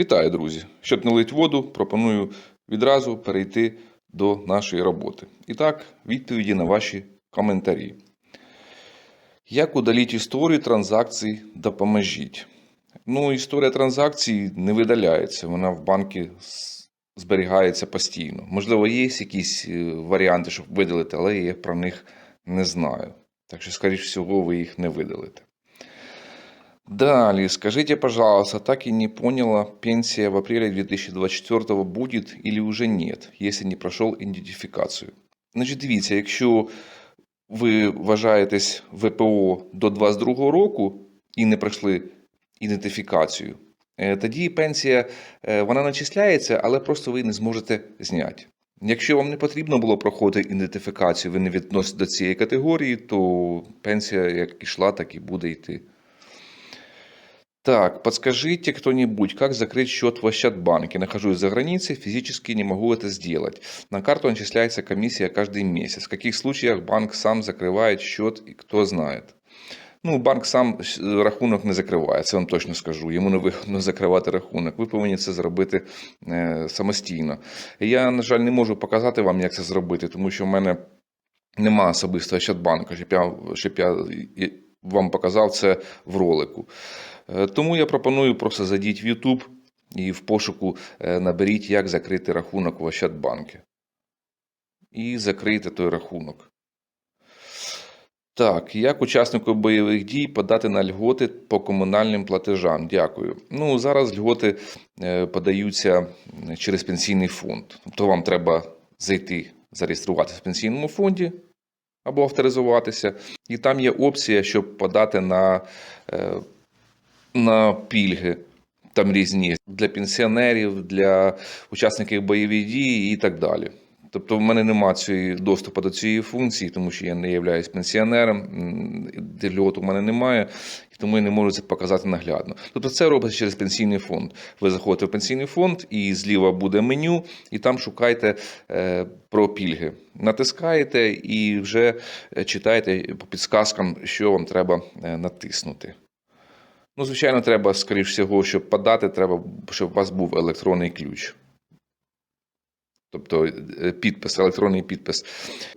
Вітаю, друзі! Щоб не лить воду, пропоную відразу перейти до нашої роботи. І так, відповіді на ваші коментарі. Як удаліть історію транзакцій допоможіть? Ну, історія транзакцій не видаляється, вона в банку с- зберігається постійно. Можливо, є якісь е, варіанти, щоб видалити, але я про них не знаю. Так що, скоріш всього, ви їх не видалите. Далее, скажите, пожалуйста, так и не поняла, пенсия в апреле 2024 будет или уже нет, если не пройшов ідентифікацію. Значить, дивіться, якщо ви вважаєтесь ВПО до 22 року і не пройшли ідентифікацію, е, тоді пенсія е, вона начисляється, але просто ви не зможете зняти. Якщо вам не потрібно було проходити ідентифікацію, ви не відносите до цієї категорії, то пенсія як ішла, так і буде йти. Так, подскажите кто-нибудь, как закрыть счет в Ощадбанке? Нахожусь за границей, физически не могу это сделать. На карту начисляется комиссия каждый месяц. В каких случаях банк сам закрывает счет, и кто знает? Ну, банк сам е, рахунок не закриває, це вам точно скажу. Йому не вигідно закривати рахунок. Ви повинні це зробити е, самостійно. Я, на жаль, не можу показати вам, як це зробити, тому що в мене нема особисто Ощадбанка, щоб я, щоб я і- вам показав це в ролику. Е, Тому я пропоную просто зайдіть в YouTube і в пошуку е, наберіть, як закрити рахунок в Ощадбанку. І закрийте той рахунок. Так, як учаснику бойових дій подати на льготи по комунальним платежам? Дякую. Ну, зараз льготи е, подаються через пенсійний фонд. Тобто вам треба зайти, зареєструватися в пенсійному фонді або авторизуватися. І там є опція, щоб подати на, е, на пільги. Там різні для пенсіонерів, для учасників бойових дій і так далі. Тобто в мене немає цієї доступу до цієї функції, тому що я не являюсь пенсіонером, м, льгот у мене немає, і тому я не можу це показати наглядно. Тобто це робиться через пенсійний фонд. Ви заходите в пенсійний фонд, і зліва буде меню, і там шукаєте е, про пільги. Натискаєте і вже е, читаєте по підсказкам, що вам треба е, натиснути. Ну, звичайно, треба, скоріш всього, щоб подати, треба, щоб у вас був електронний ключ. Тобто е, підпис, електронний підпис.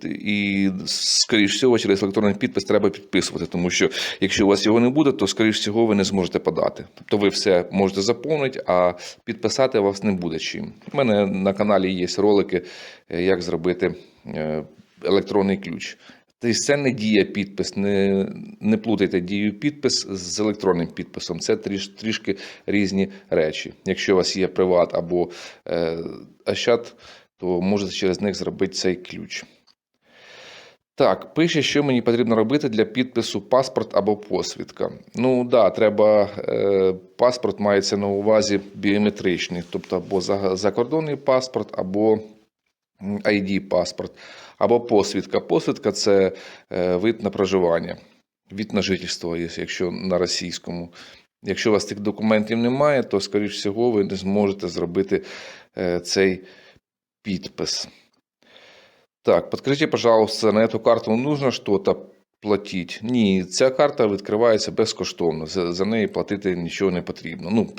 І, скоріш всього, через електронний підпис треба підписувати, тому що якщо у вас його не буде, то, скоріш всього, ви не зможете подати. Тобто ви все можете заповнити, а підписати вас не буде чим. У мене на каналі є ролики, е, як зробити е, електронний ключ. Тобто це не дія підпис, не, не плутайте дію підпис з електронним підписом. Це тріш, трішки різні речі. Якщо у вас є приват або е, Ощад, то можете через них зробити цей ключ. Так, пише, що мені потрібно робити для підпису паспорт або посвідка. Ну да, треба е, паспорт мається на увазі біометричний, тобто або закордонний паспорт, або ID паспорт, або посвідка. Посвідка це е, вид на проживання, від на жительство, якщо на російському. Якщо у вас цих документів немає, то, скоріш всього, ви не зможете зробити е, цей підпис. Так, подскажите, пожалуйста, на эту карту нужно что-то платить? Ні, ця карта відкривається безкоштовно. За, за неї платити нічого не потрібно. Ну,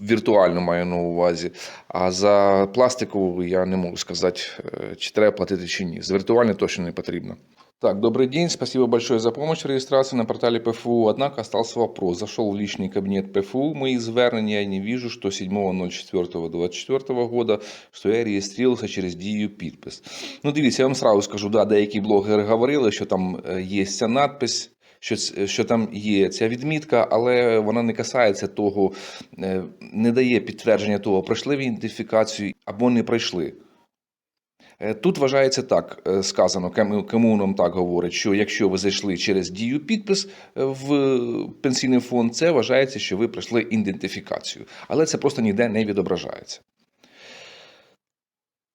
віртуально маю на увазі. А за пластикову я не можу сказати, е, чи треба платити чи ні. За віртуальну точно не потрібно. Так, добрый день, спасибо большое за помощь в регистрации на портале ПФУ. Однако остался вопрос. Зашел в личный кабинет ПФУ, мои звернення, я не вижу, что 7.04.24 года, что я реєструвався через дію підпис. Ну, дивіться, я вам сразу скажу, да, деякі блогери говорили, що там е, є ця надпись, що, ц- що там є ця відмітка, але вона не касається того, е, не дає підтвердження того, пройшли ви ідентифікацію або не пройшли. Е, Тут вважається так е, сказано, нам так говорить, що якщо ви зайшли через дію підпис е, в пенсійний фонд, це вважається, що ви пройшли ідентифікацію. Але це просто ніде не відображається.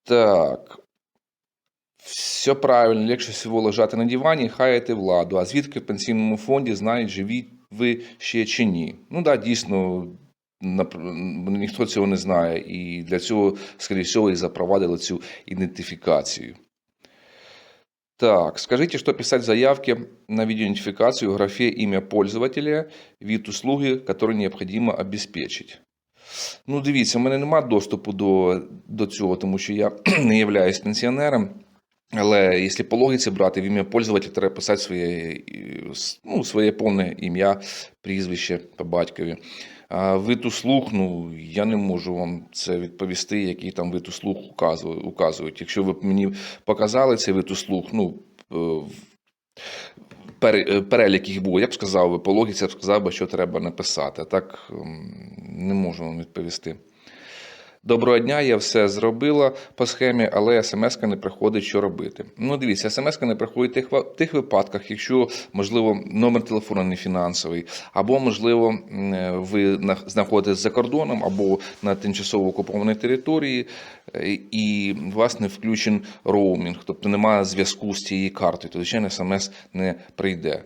Так. Все правильно, легше всього лежати на дивані, хаяти владу. А звідки в пенсійному фонді знають, живі ви ще чи ні? Ну так, да, дійсно, ніхто цього не знає. І для цього, скоріше всього, і запровадили цю ідентифікацію. Так, скажите, что писать в заявке на видеоидентификацию в графе имя пользователя, вид услуги, который необходимо обеспечить. Ну, дивіться, у мене немає доступу до, до цього, тому що я не являюсь пенсіонером. Але якщо по логіці брати, в ім'я пользователя треба писати своє, ну, своє повне ім'я, прізвище по батькові. Вид услуг, ну я не можу вам це відповісти, який там вид услуг указують. Якщо ви б мені показали цей вид услуг, ну е, е, перелік їх був, я б сказав ви по логіці я б сказав би, що треба написати. Так не можу вам відповісти. Доброго дня, я все зробила по схемі, але смс не приходить, що робити. Ну, дивіться, смс не приходить в тих, тих випадках, якщо, можливо, номер телефону не фінансовий, або, можливо, ви на- знаходитесь за кордоном, або на тимчасово окупованій території, е, і у вас не включен роумінг, тобто немає зв'язку з цією картою, то, звичайно, смс не прийде.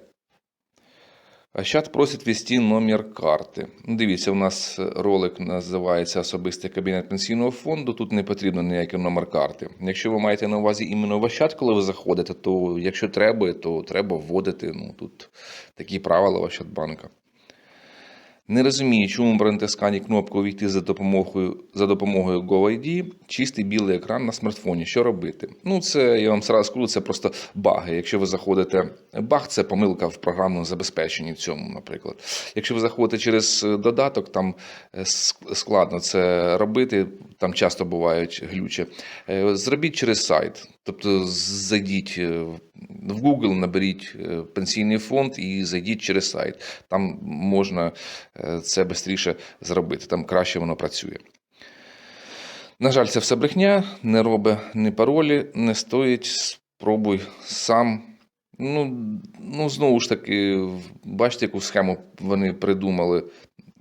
Чат просить ввести номер карти. Дивіться, у нас ролик називається Особистий кабінет пенсійного фонду. Тут не потрібно ніякий номер карти. Якщо ви маєте на увазі іменно ваш чат, коли ви заходите, то якщо треба, то треба вводити. Ну, тут такі правила Ощадбанка. Не розумію, чому при натисканні кнопки увійти за допомогою, за допомогою GoID, чистий білий екран на смартфоні. Що робити? Ну, це я вам сразу скажу, це просто баги. Якщо ви заходите, баг це помилка в програмному забезпеченні в цьому, наприклад. Якщо ви заходите через е, додаток, там е, складно це робити, там часто бувають глючі. Е, Зробіть через сайт. Тобто зайдіть е, в Google, наберіть е, пенсійний фонд і зайдіть через сайт. Там можна це швидше зробити, там краще воно працює. На жаль, це все брехня, не робить ні паролі, не стоїть, спробуй сам. Ну, ну, знову ж таки, бачите, яку схему вони придумали.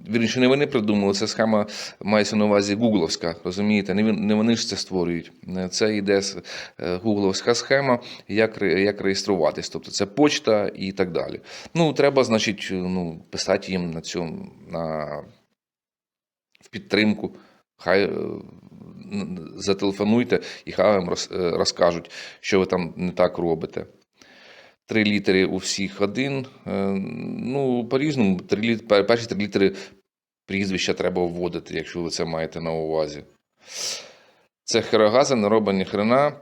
Вірніше, не вони придумали, ця схема мається на увазі гугловська, розумієте? Не, вони ж це створюють. Це йде е, гугловська схема, як, як реєструватись. Тобто це почта і так далі. Ну, треба, значить, ну, писати їм на цьому, на, в підтримку. Хай е, зателефонуйте і хай вам е, розкажуть, що ви там не так робите. Три літери у всіх один. Е, Ну, по-різному, перші три літери прізвища треба вводити, якщо ви це маєте на увазі. Це херогаза не робить ні хрена,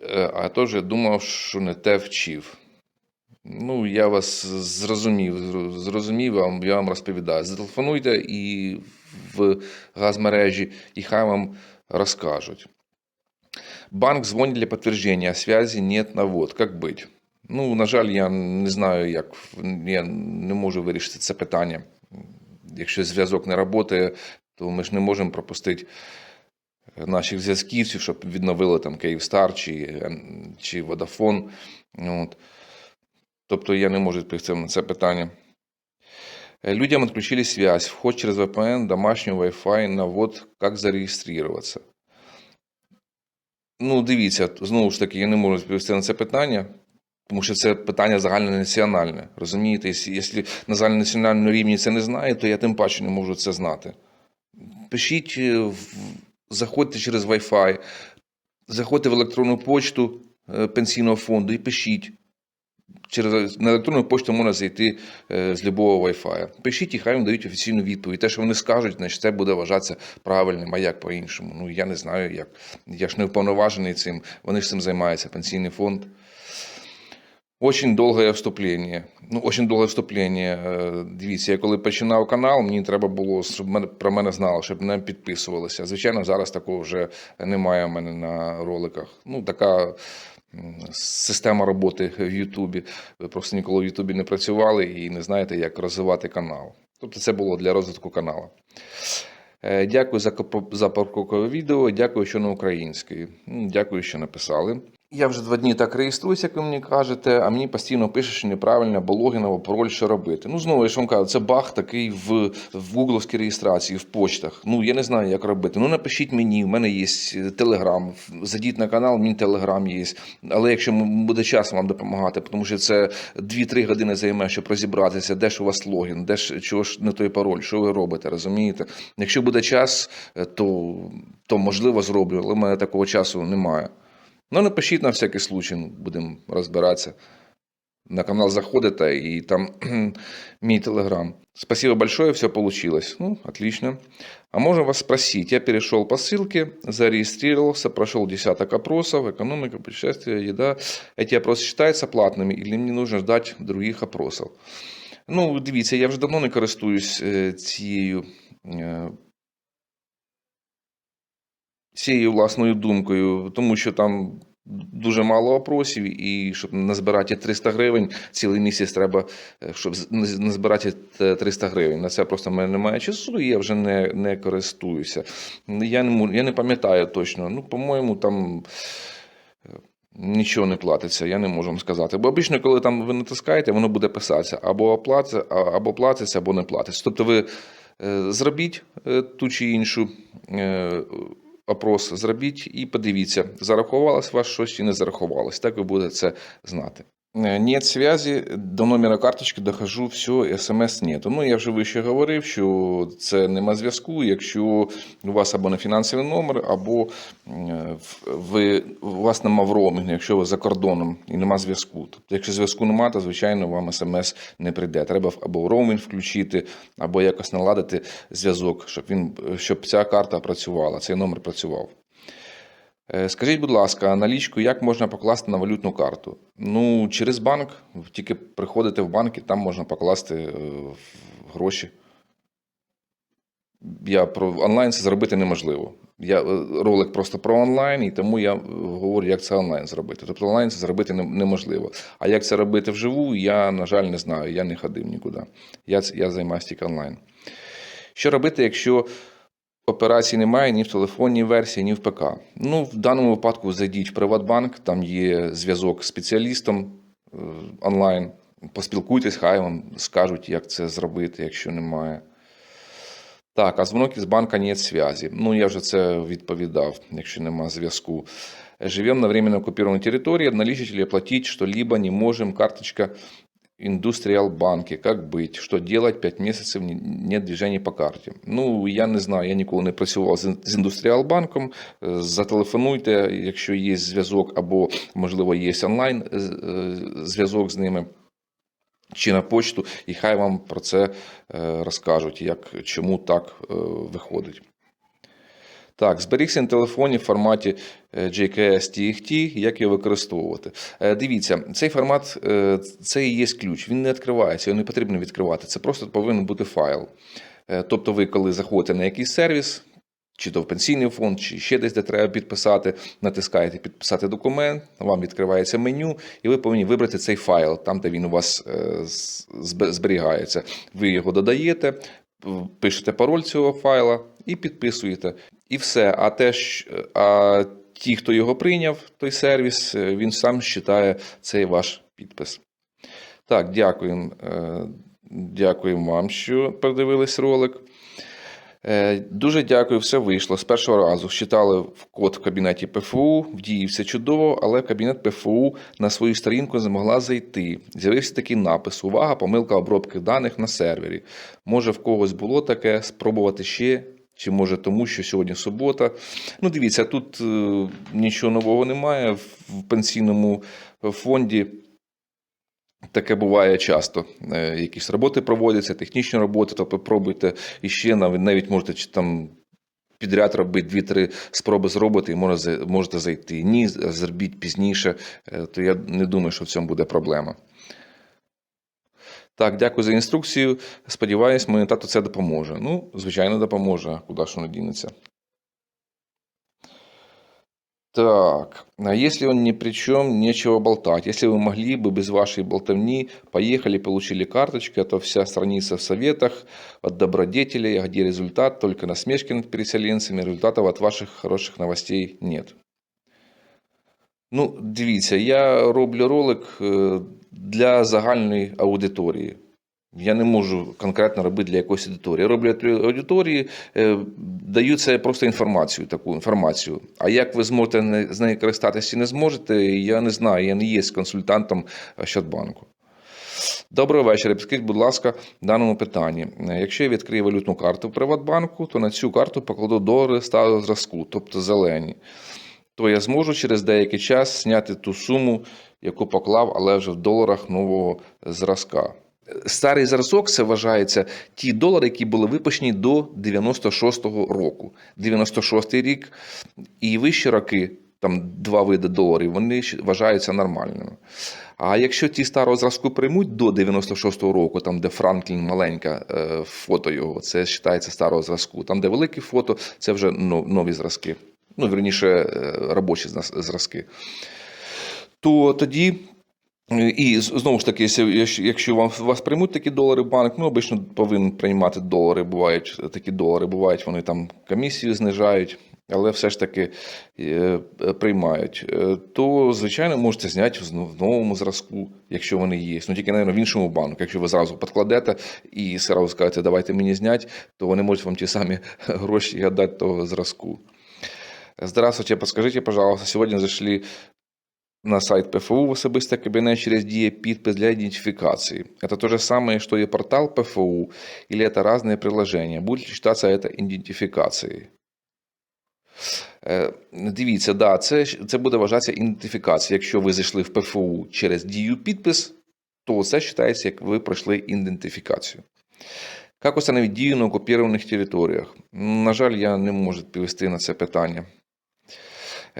е, а теж я думав, що не те вчив. Ну, я вас зрозумів, зро- зрозумів, я вам, розповідаю. Зателефонуйте і в газмережі, і хай вам розкажуть. Банк дзвонить для підтвердження, а связи нет навод. Як бить? Ну, на жаль, я не знаю, як я не можу вирішити це питання. Якщо зв'язок не працює, то ми ж не можемо пропустити наших зв'язківців, щоб відновили там Київстар чи, чи Водафон. От. Тобто я не можу відповісти на це питання. Людям отключили связь, вход через VPN, домашний Wi-Fi, навод, как зарегистрироваться. Ну, дивіться, знову ж таки, я не можу відповісти на це питання, тому що це питання загальнонаціональне. Розумієте, Якщо- на загальнонаціональному рівні це не знає, то я тим паче не можу це знати. Пишіть, е, заходьте через Wi-Fi, заходьте в електронну почту е, пенсійного фонду і пишіть. Через на електронну пошту можна зайти е, з любого Wi-Fi. Пишіть і хай вам дають офіційну відповідь. Те, що вони скажуть, значить це буде вважатися правильним, а як по-іншому. Ну я не знаю як. Я ж не вповноважений цим. Вони ж цим займаються, пенсійний фонд. Очень довге вступлення. Ну, очень довге вступлення. Е, Дивіться, я коли починав канал, мені треба було, щоб про мене знали, щоб мене підписувалися. Звичайно, зараз такого вже немає в мене на роликах. Ну, така система роботи в Ютубі. Ви просто ніколи в Ютубі не працювали і не знаєте, як розвивати канал. Тобто це було для розвитку каналу. Е, Дякую за, за покрокове відео. Дякую, що на українській. Дякую, що написали. Я вже два дні так реєструюся, як ви мені кажете, а мені постійно пише, що неправильно, або логін, або пароль, що робити. Ну, знову я ж вам кажу, це баг такий в, в гугловській реєстрації, в почтах. Ну, я не знаю, як робити. Ну, напишіть мені, в мене є телеграм. Зайдіть на канал, мій телеграм є. Але якщо буде час вам допомагати, тому що це 2-3 години займе, щоб розібратися, де ж у вас логін, де ж чого ж не той пароль, що ви робите, розумієте? Якщо буде час, е, то, то можливо зроблю, але в мене такого часу немає. Ну, напишіть на всякий случай, ну, будемо розбиратися. на канал заходите, и там мій телеграм. Спасибо большое, все получилось. Ну, отлично. А можно вас спросить? Я перешел по ссылке, зарегистрировался, прошел десяток опросов, экономика, путешествия, еда. Эти опросы считаются платными или мне нужно ждать других опросов? Ну, дивіться, я вже давно не користуюсь е, цією, е, цією власною думкою, тому що там дуже мало опросів, і щоб назбирати 300 гривень, цілий місяць треба, е, щоб назбирати 300 гривень. На це просто в мене немає часу, і я вже не, не користуюся. Я не, я не пам'ятаю точно. Ну, по-моєму, там. е, Нічого не платиться, я не можу вам сказати. Бо обично, коли там ви натискаєте, воно буде писатися або оплатиться, або платиться, або не платиться. Тобто ви е, зробіть е, ту чи іншу е, опрос, зробіть і подивіться, зарахувалось вас щось чи не зарахувалось. Так ви будете це знати. Е, Нет связи, до номера карточки дохожу, все, смс нету. Ну, я вже вище говорив, що це нема зв'язку, якщо у вас або не фінансовий номер, або ви, у вас нема в роумінгу, якщо ви за кордоном і нема зв'язку. Тобто, якщо зв'язку нема, то звичайно вам смс не прийде. Треба або роумінг включити, або якось наладити зв'язок, щоб він щоб ця карта працювала, цей номер працював. Е, Скажіть, будь ласка, налічку як можна покласти на валютну карту? Ну, через банк, тільки приходите в банк і там можна покласти е, гроші. Я про онлайн це зробити неможливо. Я е, ролик просто про онлайн, і тому я говорю, як це онлайн зробити. Тобто онлайн це зробити неможливо. А як це робити вживу, я, на жаль, не знаю. Я не ходив нікуди. Я, я займаюся тільки онлайн. Що робити, якщо операцій немає ні в телефонній версії, ні в ПК? Ну, в даному випадку зайдіть в Приватбанк, там є зв'язок з спеціалістом е, онлайн. Поспілкуйтесь, хай вам скажуть, як це зробити, якщо немає. Так, а дзвонок із банка нет связи. Ну, я вже це відповідав, якщо нема зв'язку. Живем на временно оккупированной территории, обналичить или оплатить что-либо не можем. Карточка Индустриал банки. Как быть? Что делать? 5 месяцев не- нет движений по карті. Ну, я не знаю, я ніколи не працював з з Індустріал банком. Е, Зателефонуйте, якщо є зв'язок, або, можливо, є онлайн е, е, зв'язок з ними чи на почту, і хай вам про це розкажуть, як, чому так виходить. Так, зберігся на телефоні в форматі е, JKS TXT, як його використовувати. Е, Дивіться, цей формат е, це і є ключ. Він не відкривається, його не потрібно відкривати. Це просто повинен бути файл. Тобто, ви, коли заходите на якийсь сервіс, чи то в пенсійний фонд, чи ще десь, де треба підписати, натискаєте підписати документ, вам відкривається меню, і ви повинні вибрати цей файл, там, де він у вас зберігається. Ви його додаєте, пишете пароль цього файла і підписуєте. І все. А те, а ті, хто його прийняв, той сервіс, е, він сам считає цей ваш підпис. Так, дякуємо. е, Дякуємо вам, що передивились ролик. Е, Дуже дякую, все вийшло. З першого разу считали в код в кабінеті ПФУ, в дії все чудово, але кабінет ПФУ на свою сторінку не змогла зайти. З'явився такий напис: Увага, помилка обробки даних на сервері. Може, в когось було таке, спробувати ще. Чи може тому, що сьогодні субота. Ну, дивіться, тут е, нічого нового немає. В пенсійному фонді Таке буває часто. Е, Якісь роботи проводяться, технічні роботи, то попробуйте іще, навіть, можете чи там підряд робити дві-три спроби зробити і можете зайти. Ні, зробіть пізніше, е, то я не думаю, що в цьому буде проблема. Так, дякую за інструкцію. Сподіваюсь, моєму тату це допоможе. Ну, звичайно, допоможе. Куди ж воно дінеться? Так, а если он ни при чем, нечего болтать. Если вы могли бы без вашей болтовни поехали, получили карточки, а то вся страница в советах от добродетелей, а где результат, только насмешки над переселенцами, результатов от ваших хороших новостей нет. Ну, дивіться, я роблю ролик е, для загальної аудиторії. Я не можу конкретно робити для якоїсь аудиторії. Я роблю для аудиторії, е, даю це просто інформацію, таку інформацію. А як ви зможете з нею користатися чи не зможете, я не знаю. Я не є консультантом Щадбанку. Доброго вечора. Підскажіть, будь ласка, в даному питанні. Е, Якщо я відкрию валютну карту в Приватбанку, то на цю карту покладу долари сталого зразку, тобто зелені. То я зможу через деякий час зняти ту суму, яку поклав, але вже в доларах нового зразка. Старий зразок це вважається ті долари, які були випущені до 96-го року. 96-й рік і вищі роки, там два види доларів, вони вважаються нормальними. А якщо ті старого зразку приймуть до 96-го року, там де Франклін маленька е, фото його, це вважається старого зразку. Там, де велике фото, це вже нові зразки. Ну, верніше, е, робочі зразки. То тоді і знову ж таки, якщо- вам вас приймуть такі долари в банк, ну обично повинен приймати долари. Бувають такі долари, бувають, вони там комісію знижають, але все ж таки е, е, приймають. То, звичайно, можете зняти в новому зразку, якщо вони є. Ну тільки, мабуть, в іншому банку. Якщо ви зразу підкладете і зразу скажете, давайте мені зняти, то вони можуть вам ті самі гроші віддати того зразку. Здравствуйте, подскажите, пожалуйста, сегодня зашли на сайт ПФУ в особистий кабінет через діє підпис для ідентифікації. Это то же самое, что и портал ПФУ, или это разные приложения? Будет ли считаться это ідентифікацією? Е, Дивіться, да, це, ж- це буде вважатися ідентифікація. Якщо ви зайшли в ПФУ через дію підпис, то це вважається, як ви пройшли ідентифікацію. Як установити дію на окупованих територіях? На жаль, я не можу відповісти на це питання.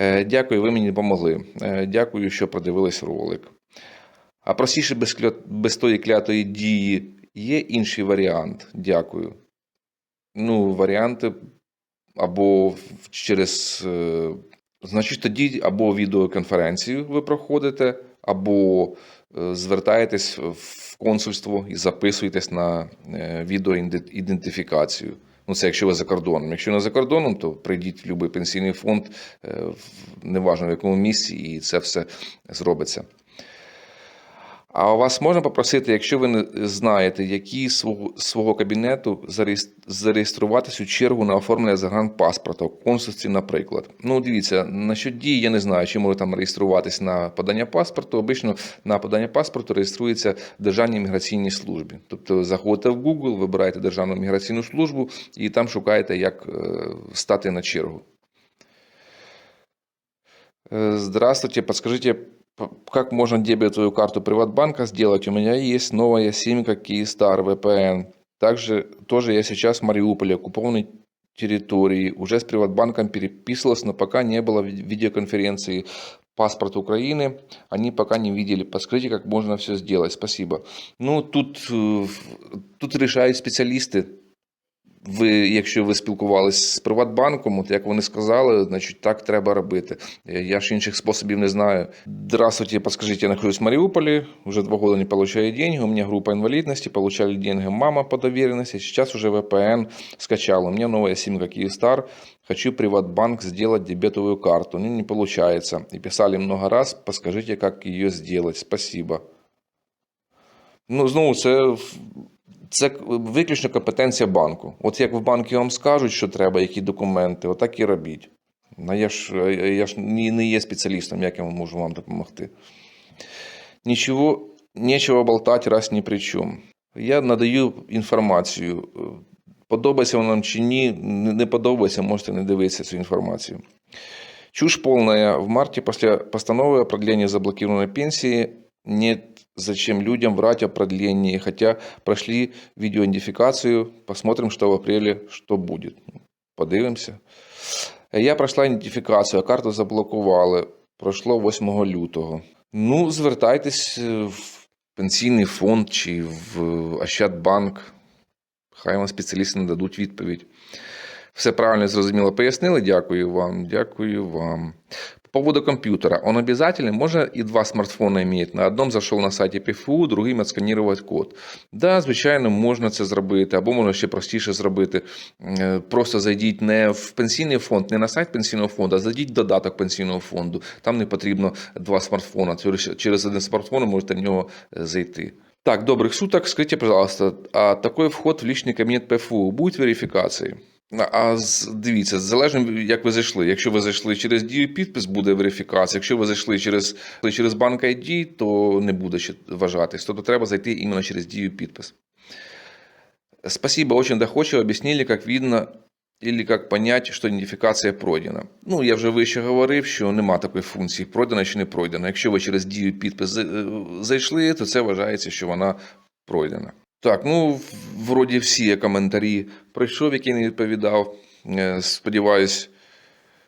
Е, Дякую, ви мені допомогли. Е, Дякую, що продивились ролик. А простіше без, кля... без тої клятої дії є інший варіант. Дякую. Ну, варіанти або через. е, Значить, тоді або відеоконференцію ви проходите, або звертаєтесь в консульство і записуєтесь на відеоідентифікацію. Ну, це якщо ви за кордоном. Якщо не за кордоном, то прийдіть в будь-який пенсійний фонд, е, неважно в якому місці, і це все зробиться. А у вас можна попросити, якщо ви не знаєте, які свого, свого кабінету зареєс- зареєструватись у чергу на оформлення загранпаспорта в консульстві, наприклад. Ну, дивіться, насчет дії я не знаю, чи може там реєструватись на подання паспорту. Обично на подання паспорту реєструється в Державній міграційній службі. Тобто заходите в Google, вибираєте Державну міграційну службу і там шукаєте, як е, стати на чергу. Э, Здравствуйте, подскажите, как можно дебетовую карту Приватбанка сделать? У меня есть новая симка Kyivstar VPN. Также тоже я сейчас в Мариуполе, оккупованной территории. Уже с Приватбанком переписывалась, но пока не было ви- видеоконференции паспорт Украины. Они пока не видели. Подскажите, как можно все сделать. Спасибо. Ну, тут, э, тут решають спеціалісти. Ви, якщо ви спілкувалися з Приватбанком, от як вони сказали, значить так треба робити. Е, Я ж інших способів не знаю. Здравствуйте, подскажите, я нахожусь в Мариуполе, уже два года не получаю деньги, у меня группа инвалидности, получали деньги мама по доверенности, сейчас уже VPN скачал, у меня новая симка Kyivstar, хочу Приватбанк сделать дебетовую карту, ну не получается. И писали много раз, подскажите, как ее сделать, спасибо. Ну, знову, це, це виключно компетенція банку. От як в банку вам скажуть, що треба, які документи, отак і робіть. Ну, я ж, я ж не є спеціалістом, як я можу вам допомогти. Нічого, нічого болтати раз ні при чому. Я надаю інформацію. Подобається вона нам чи ні, не подобається, можете не дивитися цю інформацію. Чушь полная. В марте после постановы о продлении заблокированной пенсии нет зачем людям врать о продлении, хотя прошли видеоидентификацию, посмотрим, что в апреле, что будет. Подивимося. Я пройшла ідентифікацію, а карту заблокували. Пройшло 8 лютого. Ну, звертайтесь в пенсійний фонд чи в Ощадбанк. Хай вам спеціалісти нададуть відповідь. Все правильно зрозуміло пояснили. Дякую вам. Дякую вам. По поводу компьютера. Он обязательный? Можно и два смартфона иметь. На одном зашел на сайті ПФУ, другим отсканувати код. Да, звичайно, можна це зробити, або можна ще простіше зробити. Е, Просто зайдіть не в пенсійний фонд, не на сайт пенсійного фонду, а зайдіть в додаток пенсійного фонду. Там не потрібно два смартфона. Через- Через один смартфон ви можете в нього е, зайти. Так, добрых суток. Скажите, пожалуйста, а такой вход в личный кабінет ПФУ будет верифікації? А з- дивіться, залежно як ви зайшли. Якщо ви зайшли через дію підпис, буде верифікація. Якщо ви зайшли через, через банк ID, то не буде ще вважатись. Тобто треба зайти іменно через дію підпис. Спасибо, очень доходчиво объяснили, как видно Или як понять, що ідентифікація пройдена. Ну, я вже вище говорив, що нема такої функції пройдена чи не пройдена. Якщо ви через дію підпис е, зайшли, то це вважається, що вона пройдена. Так, ну вроді всі коментарі пройшов, які не відповідав. Е, Сподіваюсь,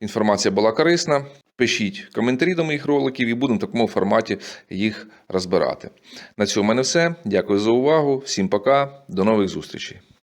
інформація була корисна. Пишіть коментарі до моїх роликів і будемо в такому форматі їх розбирати. На цьому в мене все. Дякую за увагу. Всім пока. До нових зустрічей.